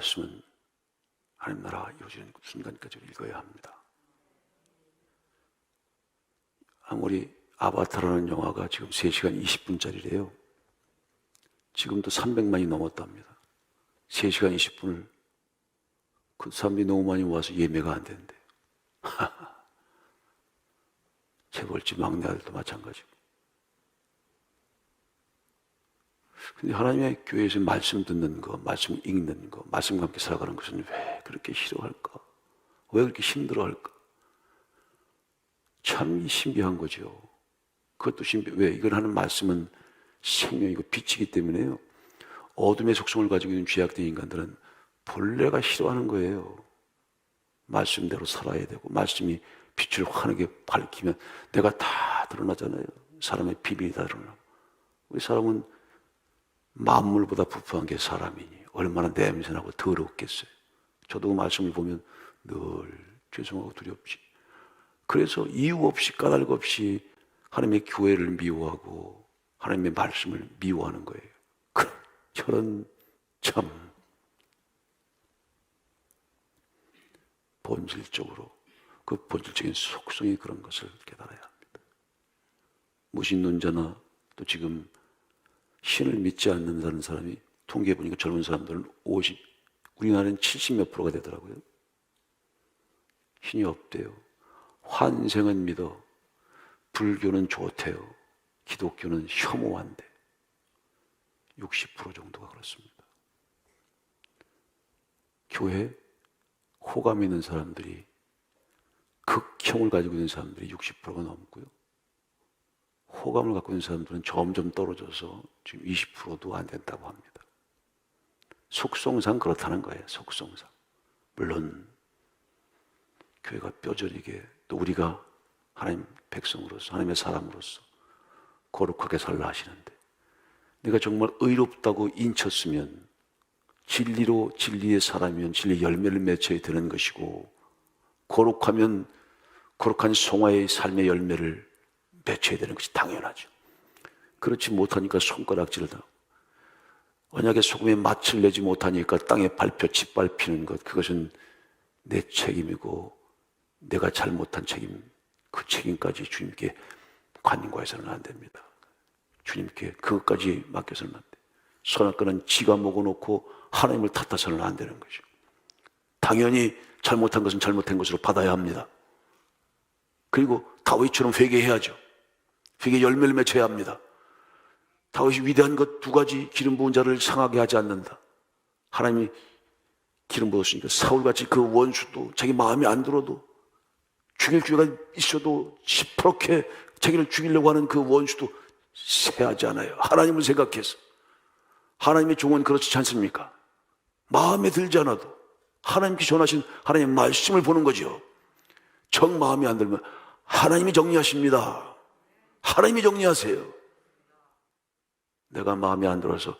말씀은 하나님 나라가 이루어지는 순간까지 읽어야 합니다. 아무리 아바타라는 영화가 지금 3시간 20분짜리래요. 지금도 300만이 넘었답니다. 3시간 20분을 그 사람들이 너무 많이 와서 예매가 안 된대. 재벌집 막내 아들도 마찬가지고. 근데 하나님의 교회에서 말씀 듣는 거, 말씀 읽는 거, 말씀과 함께 살아가는 것은 왜 그렇게 싫어할까? 왜 그렇게 힘들어할까? 참 신비한 거죠. 그것도 신비. 왜? 이걸 하는 말씀은 생명이고 빛이기 때문에요. 어둠의 속성을 가지고 있는 죄악된 인간들은 본래가 싫어하는 거예요. 말씀대로 살아야 되고 말씀이 빛을 환하게 밝히면 내가 다 드러나잖아요. 사람의 비밀이 다 드러나고. 우리 사람은 만물보다 부패한 게 사람이니 얼마나 냄새나고 더럽겠어요. 저도 그 말씀을 보면 늘 죄송하고 두렵지. 그래서 이유 없이 까닭 없이 하나님의 교회를 미워하고 하나님의 말씀을 미워하는 거예요. 그, 저런 참 본질적으로 그 본질적인 속성이 그런 것을 깨달아야 합니다. 무신론자나 또 지금 신을 믿지 않는다는 사람이 통계해 보니까 젊은 사람들은 50, 우리나라는 70 몇 프로가 되더라고요. 신이 없대요. 환생은 믿어. 불교는 좋대요. 기독교는 혐오한대. 60% 정도가 그렇습니다. 교회 호감 있는 사람들이 극혐을 가지고 있는 사람들이 60%가 넘고요. 호감을 갖고 있는 사람들은 점점 떨어져서 지금 20%도 안 된다고 합니다. 속성상 그렇다는 거예요. 속성상. 물론 교회가 뼈저리게 또 우리가 하나님 백성으로서 하나님의 사람으로서 거룩하게 살라 하시는데 내가 정말 의롭다고 인쳤으면 진리로 진리의 사람이면 진리 열매를 맺어야 되는 것이고 거룩하면 거룩한 송화의 삶의 열매를 맺혀야 되는 것이 당연하죠. 그렇지 못하니까 손가락질을 하고 언약의 소금에 맛을 내지 못하니까 땅에 밟혀 짓밟히는 것 그것은 내 책임이고 내가 잘못한 책임 그 책임까지 주님께 관과해서는 안 됩니다. 주님께 그것까지 맡겨서는 안 돼. 선악과는 지가 먹어놓고 하나님을 탓해서는 안 되는 거죠. 당연히 잘못한 것은 잘못한 것으로 받아야 합니다. 그리고 다윗처럼 회개해야죠. 회개 열매를 맺어야 합니다. 다윗이 위대한 것 두 가지 기름 부은 자를 상하게 하지 않는다. 하나님이 기름 부었으니까 사울같이 그 원수도 자기 마음에 안 들어도 죽일 기회가 있어도 시퍼렇게 자기를 죽이려고 하는 그 원수도 세하지 않아요. 하나님을 생각해서. 하나님의 종은 그렇지 않습니까? 마음에 들지 않아도 하나님께 전하신 하나님의 말씀을 보는 거죠. 정 마음에 안 들면 하나님이 정리하십니다. 하나님이 정리하세요. 내가 마음에 안 들어서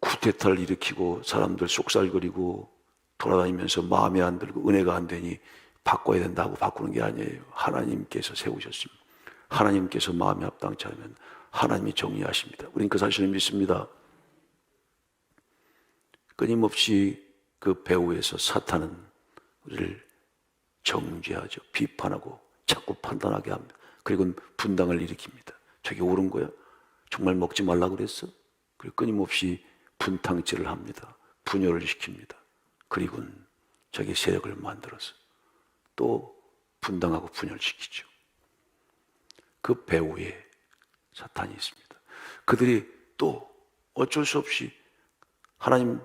쿠데타를 일으키고 사람들 속살거리고 돌아다니면서 마음에 안 들고 은혜가 안 되니 바꿔야 된다고 바꾸는 게 아니에요. 하나님께서 세우셨습니다. 하나님께서 마음에 합당치 않으면 하나님이 정리하십니다. 우린 그 사실을 믿습니다. 끊임없이 그 배후에서 사탄은 우리를 정죄하죠. 비판하고 자꾸 판단하게 합니다. 그리고 분당을 일으킵니다. 저게 옳은 거야? 정말 먹지 말라 그랬어? 그리고 끊임없이 분탕질을 합니다. 분열을 시킵니다. 그리고는 자기 세력을 만들어서 또 분당하고 분열시키죠. 그 배후에 사탄이 있습니다. 그들이 또 어쩔 수 없이 하나님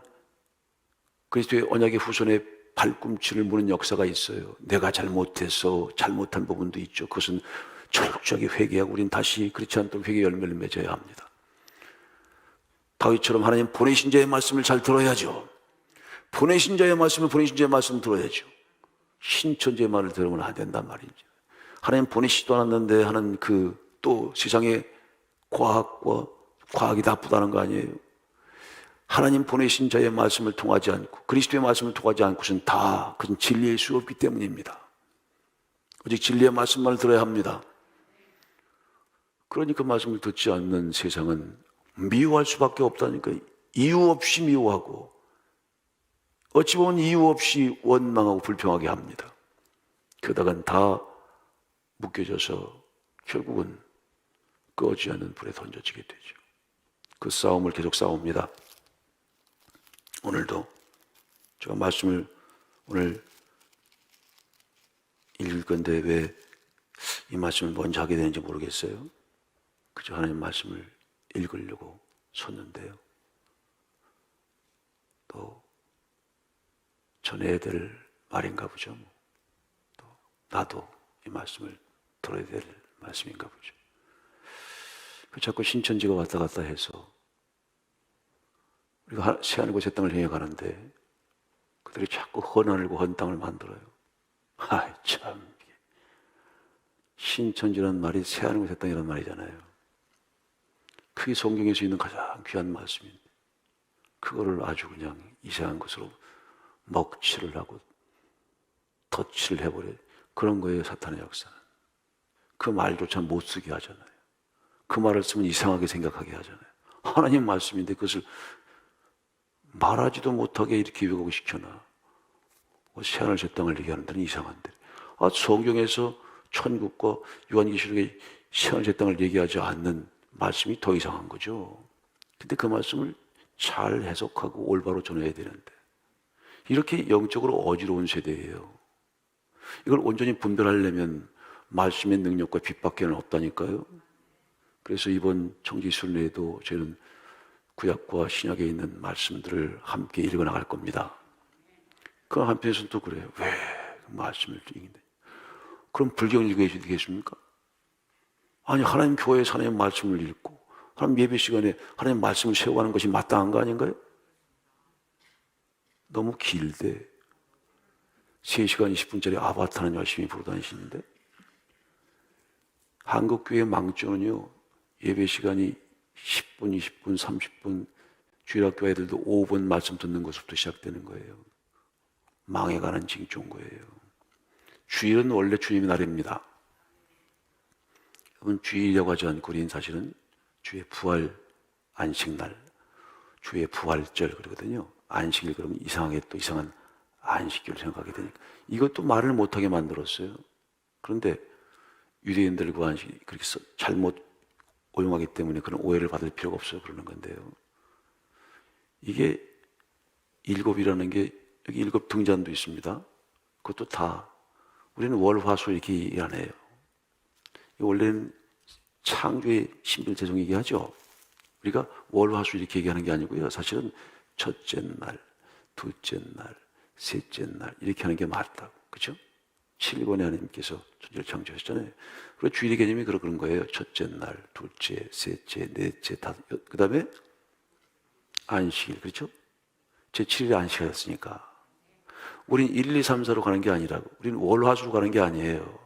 그리스도의 언약의 후손에 발꿈치를 무는 역사가 있어요. 내가 잘못해서 잘못한 부분도 있죠. 그것은 철저하게 회개하고 우린 다시 그렇지 않도록 회개 열매를 맺어야 합니다. 다윗처럼 하나님 보내신 자의 말씀을 잘 들어야죠. 보내신 자의 말씀을 보내신 자의 말씀을 들어야죠. 신천지의 말을 들으면 안 된단 말이죠. 하나님 보내시지도 않았는데 하는 그 또 세상의 과학과 과학이 나쁘다는 거 아니에요. 하나님 보내신 자의 말씀을 통하지 않고 그리스도의 말씀을 통하지 않고선 다 그건 진리의 수 없기 때문입니다. 오직 진리의 말씀만 들어야 합니다. 그러니까 말씀을 듣지 않는 세상은 미워할 수밖에 없다니까 이유 없이 미워하고 어찌 보면 이유 없이 원망하고 불평하게 합니다. 그러다간 다 묶여져서 결국은 꺼지 않는 불에 던져지게 되죠. 그 싸움을 계속 싸웁니다. 오늘도 제가 말씀을 오늘 읽을 건데 왜 이 말씀을 먼저 하게 되는지 모르겠어요. 그저 하나님 말씀을 읽으려고 섰는데요. 또 전해야 될 말인가 보죠. 뭐. 또 나도 이 말씀을 들어야 될 말씀인가 보죠. 그 자꾸 신천지가 왔다 갔다 해서 우리가 하- 새하늘과 새 땅을 향해 가는데 그들이 자꾸 헌하늘과 헌 땅을 만들어요. 아이 참 신천지라는 말이 새하늘과 새 땅이라는 말이잖아요. 그게 성경에서 있는 가장 귀한 말씀인데 그거를 아주 그냥 이상한 것으로 먹칠을 하고 덧칠을 해버려. 그런 거예요 사탄의 역사는. 그 말조차 못 쓰게 하잖아요. 그 말을 쓰면 이상하게 생각하게 하잖아요. 하나님 말씀인데 그것을 말하지도 못하게 이렇게 왜곡 시켜놔. 새하늘 새 땅을 얘기하는 데는 이상한데. 아 성경에서 천국과 요한계시록의 새하늘 새 땅을 얘기하지 않는 말씀이 더 이상한 거죠 근데 그 말씀을 잘 해석하고 올바로 전해야 되는데 이렇게 영적으로 어지러운 세대예요. 이걸 온전히 분별하려면 말씀의 능력과 빛밖에는 없다니까요. 그래서 이번 청지 순례에도 저는 구약과 신약에 있는 말씀들을 함께 읽어 나갈 겁니다. 그 한편에서는 또 그래요. 왜 말씀을 읽는데? 그럼 불경을 읽어야 되겠습니까? 아니 하나님 교회에서 하나님 말씀을 읽고 하나님 예배 시간에 하나님 말씀을 세워가는 것이 마땅한 거 아닌가요? 너무 길대. 3시간 20분짜리 아바타는 열심히 부르 다니시는데 한국교회 망조는요 예배 시간이 10분, 20분, 30분 주일학교 애들도 5분 말씀 듣는 것부터 시작되는 거예요. 망해가는 징조인 거예요. 주일은 원래 주님의 날입니다. 여러분 주일이라고 하지 않고 우리는 사실은 주의 부활 안식날, 주의 부활절 그러거든요. 안식일 그러면 이상하게 또 이상한 안식일을 생각하게 되니까 이것도 말을 못하게 만들었어요. 그런데 유대인들과 안식 그렇게 써- 잘못 오용하기 때문에 그런 오해를 받을 필요가 없어요. 그러는 건데요. 이게 일곱이라는 게 여기 일곱 등잔도 있습니다. 그것도 다 우리는 월화수 이렇게 해요. 원래는 창조의 신별 재정 얘기하죠. 우리가 월화수 이렇게 얘기하는 게 아니고요. 사실은 첫째 날, 둘째 날, 셋째 날 이렇게 하는 게 맞다고. 그렇죠? 7권의 하나님께서 천지를 창조하셨잖아요. 그리고 주일의 개념이 그런 거예요. 첫째 날, 둘째, 셋째, 넷째, 다섯. 그 다음에 안식일. 그렇죠? 제 7일에 안식하셨으니까. 우린 1, 2, 3, 4로 가는 게 아니라고. 우리는 월화수로 가는 게 아니에요.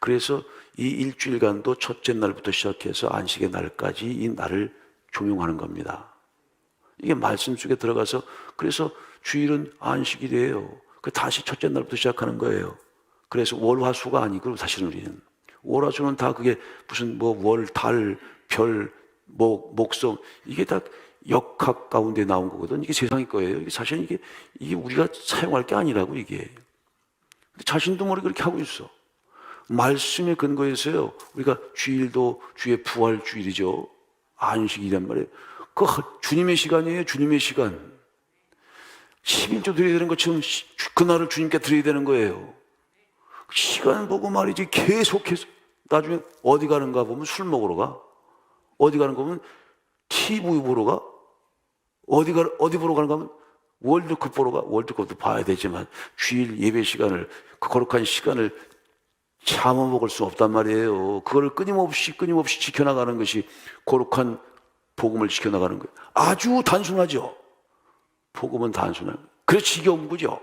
그래서 이 일주일간도 첫째 날부터 시작해서 안식의 날까지 이 날을 종용하는 겁니다. 이게 말씀 속에 들어가서 그래서 주일은 안식일이에요. 그 다시 첫째 날부터 시작하는 거예요. 그래서 월화수가 아니고 사실은 우리는 월화수는 다 그게 무슨 뭐 월, 달, 별, 목, 목성 이게 다 역학 가운데 나온 거거든. 이게 세상의 거예요. 이게 사실은 이게 이게 우리가 사용할 게 아니라고 이게. 근데 자신도 모르게 그렇게 하고 있어. 말씀에 근거해서요. 우리가 주일도 주의 부활 주일이죠. 안식이란 말이에요. 그 주님의 시간이에요. 주님의 시간. 11조 드려야 되는 것처럼 시- 그날을 주님께 드려야 되는 거예요. 시간 보고 말이지 계속해서 나중에 어디 가는가 보면 술 먹으러 가. 어디 가는가 보면 TV 보러 가. 어디 가 어디 보러 가는가 하면 월드컵 보러 가. 월드컵도 봐야 되지만 주일 예배 시간을 그 거룩한 시간을 참아 먹을 수 없단 말이에요. 그거를 끊임없이 끊임없이 지켜나가는 것이 거룩한 복음을 지켜나가는 거예요. 아주 단순하죠. 복음은 단순한. 그래서 지겨운 거죠.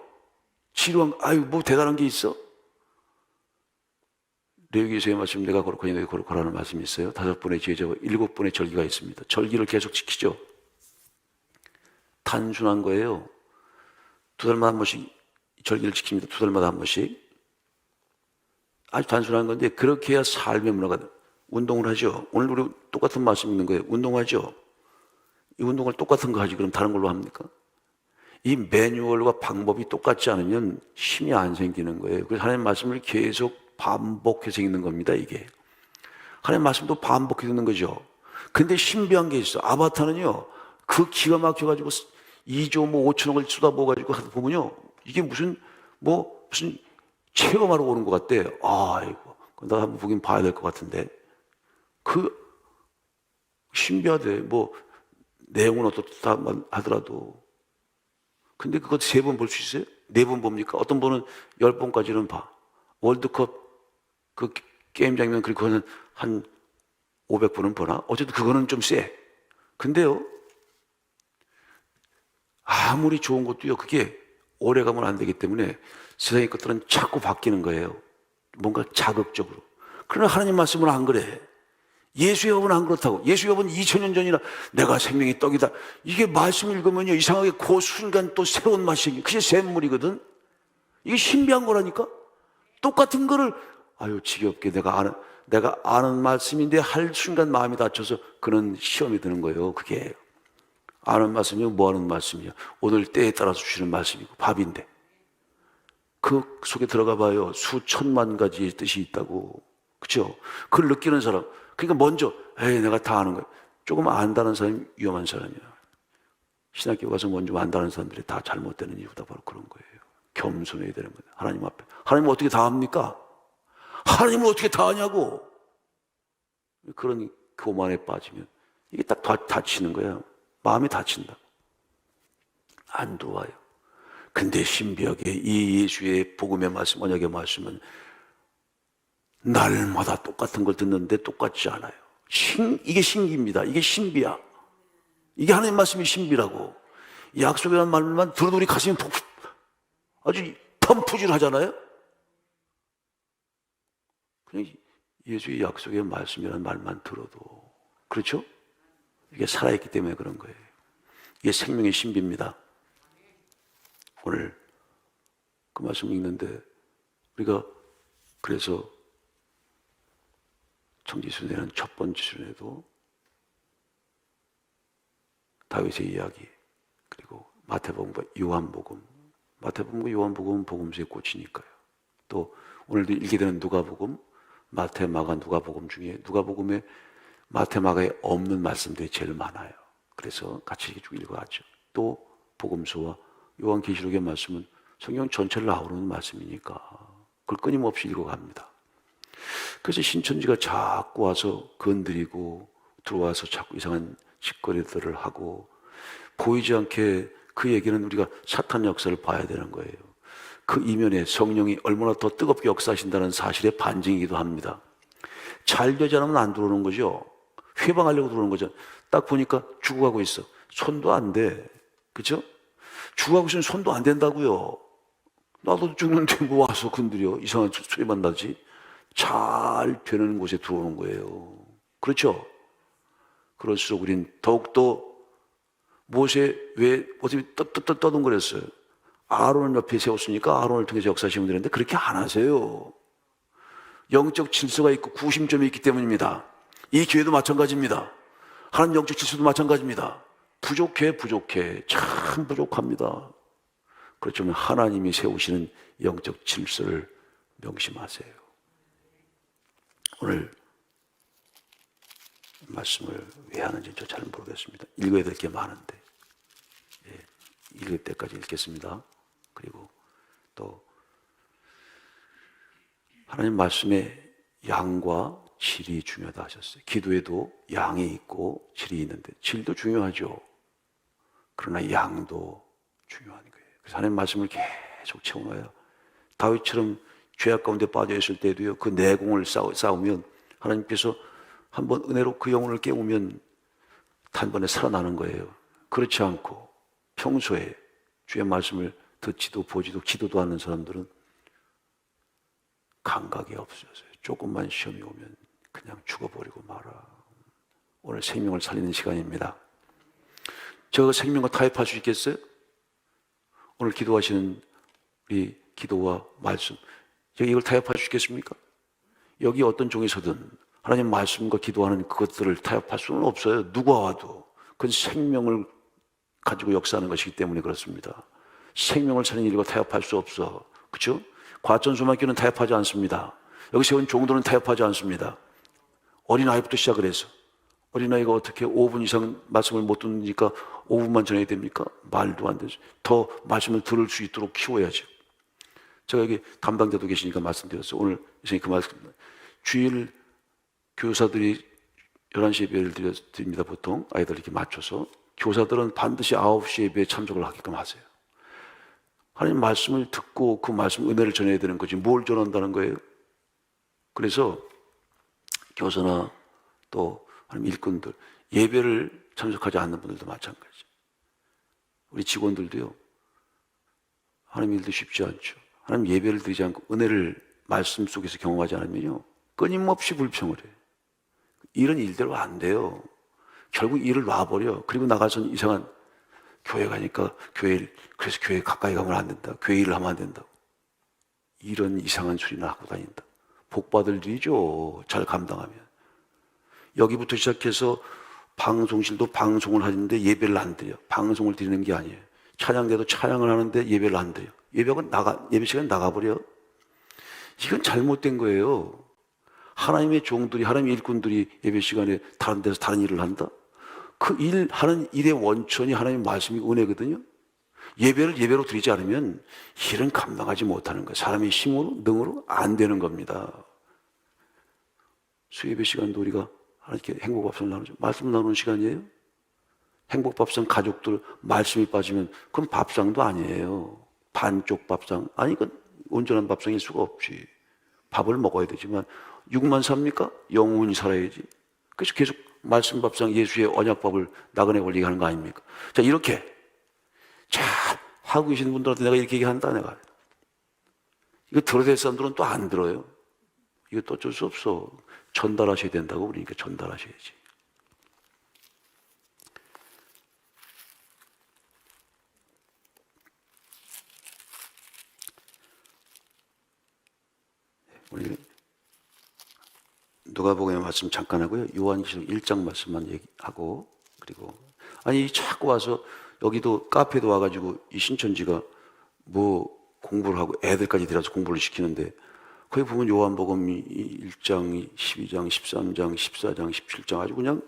지루한, 아유, 뭐 대단한 게 있어? 레위기서의 말씀, 내가 거룩하니 너희 거룩하라는 말씀이 있어요. 다섯 분의 제자와 일곱 분의 절기가 있습니다. 절기를 계속 지키죠. 단순한 거예요. 두 달마다 한 번씩 절기를 지킵니다. 두 달마다 한 번씩. 아주 단순한 건데 그렇게 해야 삶의 문화가 돼. 운동을 하죠. 오늘 우리 똑같은 말씀 있는 거예요. 운동하죠. 이 운동을 똑같은 거 하지 그럼 다른 걸로 합니까? 이 매뉴얼과 방법이 똑같지 않으면 힘이 안 생기는 거예요. 그래서 하나님 말씀을 계속 반복해서 읽는 겁니다, 이게. 하나님 말씀도 반복해서 읽는 거죠. 근데 신비한 게 있어. 아바타는요, 그 기가 막혀가지고 2조 뭐 5천억을 쏟아부어가지고 하다 보면요, 이게 무슨, 뭐, 무슨 체험하러 오는 것 같대. 아이고, 나 한번 보긴 봐야 될 것 같은데. 그, 신비하대. 뭐, 내용은 어떻다 하더라도. 근데 그거 세 번 볼 수 있어요? 네 번 봅니까? 어떤 분은 열 번까지는 봐. 월드컵 그 게임 장면 그거는 한 500분은 보나? 어쨌든 그거는 좀 세. 근데요, 아무리 좋은 것도요, 그게 오래 가면 안 되기 때문에 세상의 것들은 자꾸 바뀌는 거예요. 뭔가 자극적으로. 그러나 하나님 말씀은 안 그래. 예수의 법은 안 그렇다고. 예수의 법은 2000년 전이나 내가 생명의 떡이다. 이게 말씀 읽으면요, 이상하게 그 순간 또 새로운 맛이. 그게 샘물이거든. 이게 신비한 거라니까? 똑같은 거를, 아유, 지겹게 내가 아는, 내가 아는 말씀인데 할 순간 마음이 다쳐서 그는 시험이 드는 거예요, 그게. 아는 말씀이요? 뭐 하는 말씀이요? 오늘 때에 따라서 주시는 말씀이고, 밥인데. 그 속에 들어가 봐요. 수천만 가지의 뜻이 있다고. 그죠? 그걸 느끼는 사람. 그러니까 먼저, 에이, 내가 다 아는 거야. 조금 안다는 사람이 위험한 사람이야. 신학교 가서 먼저 안다는 사람들이 다 잘못되는 이유가 바로 그런 거예요. 겸손해야 되는 거예요. 하나님 앞에. 하나님 어떻게 다 합니까? 하나님은 어떻게 다 하냐고. 그런 교만에 빠지면 이게 딱 다, 다치는 거예요. 마음이 다친다. 안 좋아요. 근데 신비하게 이 예수의 복음의 말씀, 언약의 말씀은 날마다 똑같은 걸 듣는데 똑같지 않아요. 신, 이게 신기입니다. 이게 신비야. 이게 하나님 말씀이 신비라고. 약속이라는 말만 들어도 우리 가슴이 푹, 아주 펌프질 하잖아요? 그냥 예수의 약속의 말씀이라는 말만 들어도. 그렇죠? 이게 살아있기 때문에 그런 거예요. 이게 생명의 신비입니다. 오늘 그 말씀 읽는데 우리가 그래서 청지순회는 첫 번째 순회도 다윗의 이야기 그리고 마태복음과 요한복음 마태복음과 요한복음은 복음서의 꽃이니까요. 또 오늘도 읽게 되는 누가복음 마태 마가 누가복음 중에 누가복음에 마태 마가에 없는 말씀들이 제일 많아요. 그래서 같이 쭉 읽어가죠. 또 복음서와 요한계시록의 말씀은 성경 전체를 아우르는 말씀이니까 그걸 끊임없이 읽어갑니다. 그래서 신천지가 자꾸 와서 건드리고 들어와서 자꾸 이상한 짓거리들을 하고 보이지 않게 그 얘기는 우리가 사탄 역사를 봐야 되는 거예요. 그 이면에 성령이 얼마나 더 뜨겁게 역사하신다는 사실의 반증이기도 합니다. 잘 되지 않으면 안 들어오는 거죠. 회방하려고 들어오는 거죠. 딱 보니까 죽어가고 있어. 손도 안 돼. 그죠? 죽어가고 있으면 손도 안 된다고요. 나도 죽는데 뭐 와서 건드려. 이상한 소리만 나지. 잘 되는 곳에 들어오는 거예요. 그렇죠? 그럴수록 우린 더욱더 모세 왜 어떻게 떠떠떠 떠둥거렸어요? 아론을 옆에 세웠으니까 아론을 통해서 역사하시면 되는데 그렇게 안 하세요. 영적 질서가 있고 구심점이 있기 때문입니다. 이 교회도 마찬가지입니다. 하나님 영적 질서도 마찬가지입니다. 부족해, 부족해. 참 부족합니다. 그렇지만 하나님이 세우시는 영적 질서를 명심하세요. 오늘 말씀을 왜 하는지 저 잘 모르겠습니다. 읽어야 될 게 많은데. 예, 읽을 때까지 읽겠습니다. 그리고 또 하나님 말씀의 양과 질이 중요하다 하셨어요. 기도에도 양이 있고 질이 있는데 질도 중요하죠. 그러나 양도 중요한 거예요. 그래서 하나님 말씀을 계속 채워놔요. 다윗처럼 죄악 가운데 빠져 있을 때도요. 그 내공을 쌓으면 하나님께서 한번 은혜로 그 영혼을 깨우면 단번에 살아나는 거예요. 그렇지 않고 평소에 주의 말씀을 듣지도 보지도 기도도 하는 사람들은 감각이 없어져요. 조금만 시험이 오면 그냥 죽어버리고 말아. 오늘 생명을 살리는 시간입니다. 저 생명과 타협할 수 있겠어요? 오늘 기도하시는 우리 기도와 말씀, 여기 이걸 타협할 수 있겠습니까? 여기 어떤 종에서든 하나님 말씀과 기도하는 그것들을 타협할 수는 없어요. 누가 와도. 그건 생명을 가지고 역사하는 것이기 때문에 그렇습니다. 생명을 사는 일과 타협할 수 없어. 그렇죠? 과천수막교는 타협하지 않습니다. 여기 세운 종도는 타협하지 않습니다. 어린아이부터 시작을 해서 어린아이가 어떻게 5분 이상 말씀을 못 듣으니까 5분만 전해야 됩니까? 말도 안 되죠. 더 말씀을 들을 수 있도록 키워야죠. 제가 여기 담당자도 계시니까 말씀드렸어요. 오늘 선생님 그 말씀. 주일 교사들이 11시 예배를 드립니다, 보통. 아이들 이렇게 맞춰서. 교사들은 반드시 9시 예배에 참석을 하게끔 하세요. 하나님 말씀을 듣고 그 말씀 은혜를 전해야 되는 거지. 뭘 전한다는 거예요? 그래서 교사나 또 하나님 일꾼들, 예배를 참석하지 않는 분들도 마찬가지. 우리 직원들도요. 하나님 일도 쉽지 않죠. 하나님 예배를 드리지 않고 은혜를 말씀 속에서 경험하지 않으면요. 끊임없이 불평을 해요. 이런 일대로 안 돼요. 결국 일을 놔버려. 그리고 나가서는 이상한 교회 가니까 교회 일, 그래서 교회 가까이 가면 안 된다. 교회 일을 하면 안 된다고. 이런 이상한 소리나 하고 다닌다. 복 받을 일이죠. 잘 감당하면. 여기부터 시작해서 방송실도 방송을 하는데 예배를 안 드려. 방송을 드리는 게 아니에요. 찬양대도 찬양을 하는데 예배를 안 드려. 예배가 나가, 예배 시간 나가버려. 이건 잘못된 거예요. 하나님의 종들이, 하나님의 일꾼들이 예배 시간에 다른 데서 다른 일을 한다? 그 일, 하는 일의 원천이 하나님의 말씀이 은혜거든요. 예배를 예배로 드리지 않으면 일은 감당하지 못하는 거예요. 사람의 힘으로, 능으로 안 되는 겁니다. 수예배 시간도 우리가 이렇게 행복밥상 나누죠. 말씀 나누는 시간이에요. 행복밥상 가족들 말씀이 빠지면 그건 밥상도 아니에요. 반쪽 밥상. 아니, 그건 온전한 밥상일 수가 없지. 밥을 먹어야 되지만 육만 삽니까? 영혼이 살아야지. 그래서 계속 말씀 밥상 예수의 언약밥을 나그네 올리게 하는 거 아닙니까? 자, 이렇게 잘 하고 계시는 분들한테 내가 이렇게 얘기한다, 내가. 이거 들어야 될 사람들은 또 안 들어요. 이거 또 어쩔 수 없어. 전달하셔야 된다고 그러니까 전달하셔야지. 우리 누가복음의 말씀 잠깐 하고요. 요한계시록 1장 말씀만 얘기하고 그리고 아니 자꾸 와서 여기도 카페도 와가지고 이 신천지가 뭐 공부를 하고 애들까지 데려서 공부를 시키는데 거기 보면 요한복음 1장, 12장, 13장, 14장, 17장 아주 그냥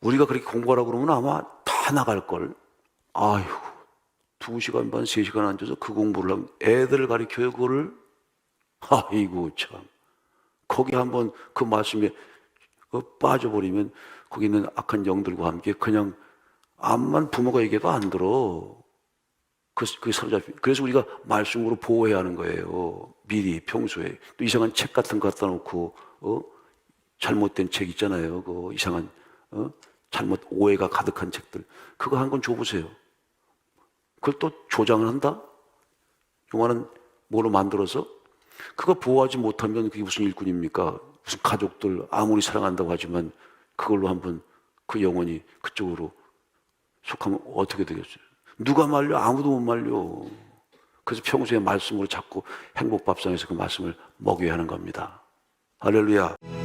우리가 그렇게 공부하라고 그러면 아마 다 나갈 걸. 아휴, 두 시간 반, 세 시간 앉아서 그 공부를 하면 애들을 가리켜요, 그거를. 아이고, 참. 거기 한번 그 말씀에 그 빠져버리면 거기 있는 악한 영들과 함께 그냥 암만 부모가 얘기해도 안 들어. 그, 그 사로잡히. 그래서 우리가 말씀으로 보호해야 하는 거예요. 미리, 평소에. 또 이상한 책 같은 거 갖다 놓고, 어? 잘못된 책 있잖아요. 그 이상한, 어? 잘못, 오해가 가득한 책들. 그거 한 권 줘보세요. 그걸 또 조장을 한다? 요만한 뭐로 만들어서? 그거 보호하지 못하면 그게 무슨 일꾼입니까? 무슨 가족들 아무리 사랑한다고 하지만 그걸로 한번 그 영혼이 그쪽으로 속하면 어떻게 되겠어요? 누가 말려? 아무도 못 말려. 그래서 평소에 말씀으로 자꾸 행복밥상에서 그 말씀을 먹여야 하는 겁니다. 할렐루야.